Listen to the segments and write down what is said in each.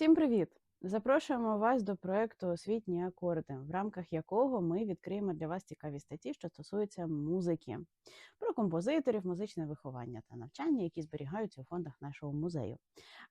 Всім привіт! Запрошуємо вас до проекту Освітні акорди, в рамках якого ми відкриємо для вас цікаві статті, що стосуються музики, про композиторів, музичне виховання та навчання, які зберігаються у фондах нашого музею.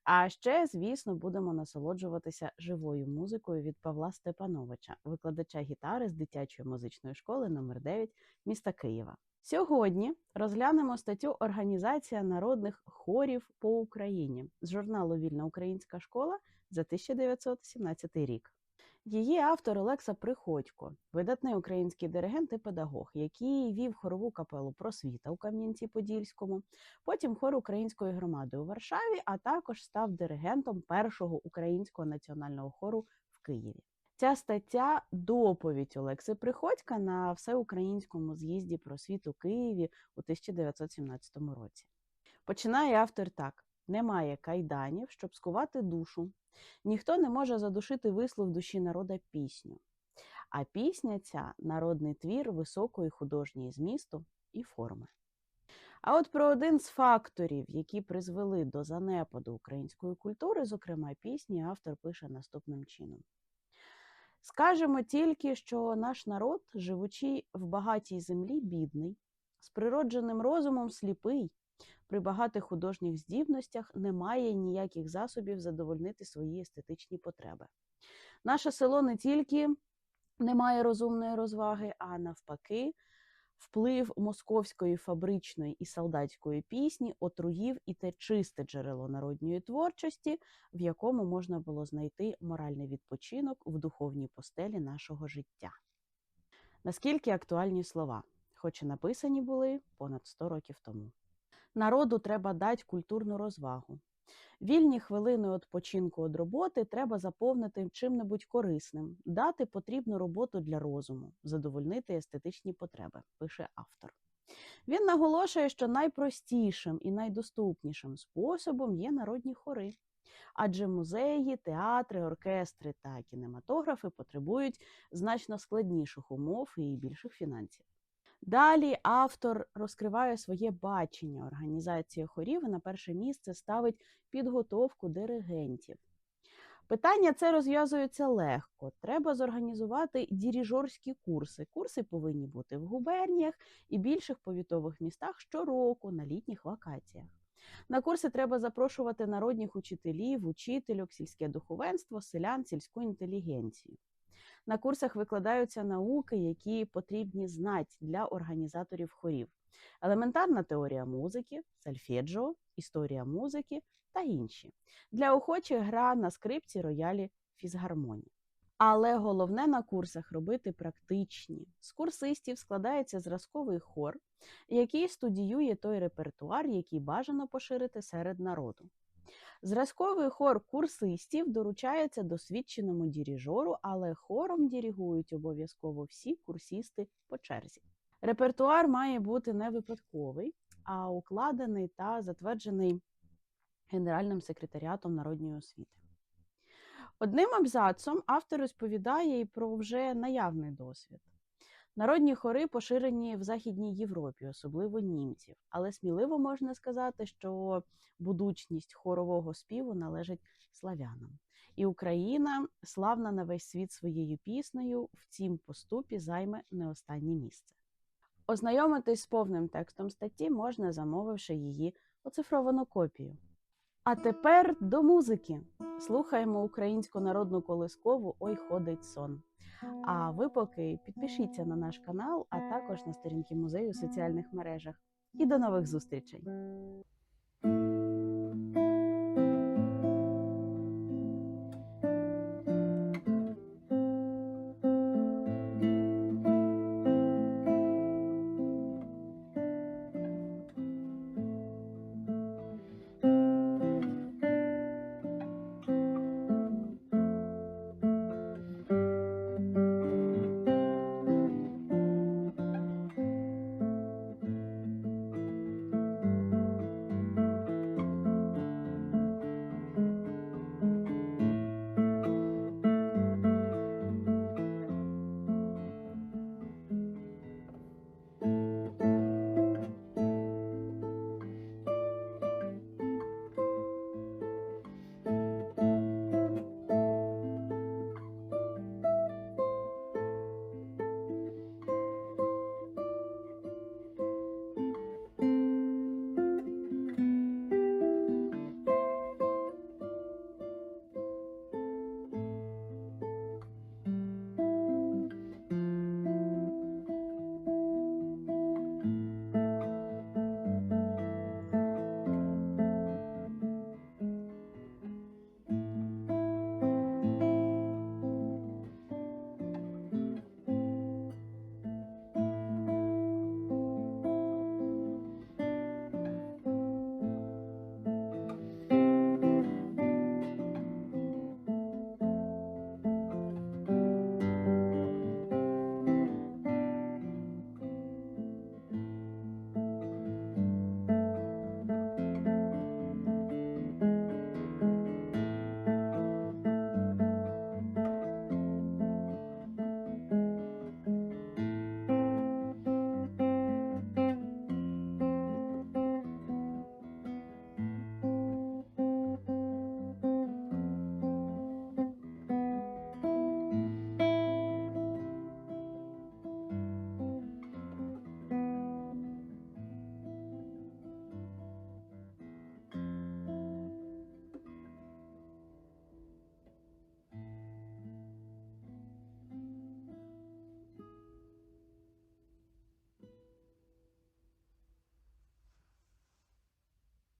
А ще, звісно, будемо насолоджуватися живою музикою від Павла Степановича, викладача гітари з дитячої музичної школи номер 9 міста Києва. Сьогодні розглянемо статтю Організація народних хорів по Україні з журналу Вільна Українська школа за 1917 рік. Її автор Олекса Приходько, видатний український диригент і педагог, який вів хорову капелу Просвіта у Кам'янці-Подільському, потім хор української громади у Варшаві, а також став диригентом першого українського національного хору в Києві. Ця стаття доповідь Олекси Приходька на всеукраїнському з'їзді просвіт у Києві у 1917 році. Починає автор так: немає кайданів, щоб скувати душу. Ніхто не може задушити вислов душі народа пісню. А пісня ця народний твір високої художньої змісту і форми. А от про один з факторів, які призвели до занепаду української культури, зокрема пісні, автор пише наступним чином. Скажемо тільки, що наш народ, живучи в багатій землі, бідний, з природженим розумом сліпий, при багатих художніх здібностях не має ніяких засобів задовольнити свої естетичні потреби. Наше село не тільки не має розумної розваги, а навпаки, вплив московської фабричної і солдатської пісні отруїв і те чисте джерело народньої творчості, в якому можна було знайти моральний відпочинок в духовній постелі нашого життя. Наскільки актуальні слова, хоч і написані були понад 100 років тому. Народу треба дати культурну розвагу. Вільні хвилини відпочинку від роботи треба заповнити чим-небудь корисним, дати потрібну роботу для розуму, задовольнити естетичні потреби, пише автор. Він наголошує, що найпростішим і найдоступнішим способом є народні хори, адже музеї, театри, оркестри та кінематографи потребують значно складніших умов і більших фінансів. Далі автор розкриває своє бачення організації хорів і на перше місце ставить підготовку диригентів. Питання це розв'язується легко. Треба зорганізувати діріжорські курси. Курси повинні бути в губерніях і більших повітових містах щороку на літніх вакаціях. На курси треба запрошувати народних учителів, учительок, сільське духовенство, селян, сільську інтелігенцію. На курсах викладаються науки, які потрібні знати для організаторів хорів: елементарна теорія музики, сальфеджіо, історія музики та інші. Для охочих гра на скрипці, роялі, фізгармонії. Але головне на курсах робити практичні. З курсистів складається зразковий хор, який студіює той репертуар, який бажано поширити серед народу. Зразковий хор курсистів доручається досвідченому діріжору, але хором дірігують обов'язково всі курсісти по черзі. Репертуар має бути не випадковий, а укладений та затверджений Генеральним секретаріатом народної освіти. Одним абзацом автор розповідає і про вже наявний досвід. Народні хори поширені в Західній Європі, особливо німців, але сміливо можна сказати, що будучність хорового співу належить славянам. І Україна, славна на весь світ своєю піснею, в цім поступі займе не останнє місце. Ознайомитись з повним текстом статті можна, замовивши її оцифровану копію. А тепер до музики. Слухаємо українську народну колискову Ой ходить сон. А ви поки підпишіться на наш канал, а також на сторінки музею у соціальних мережах. І до нових зустрічей!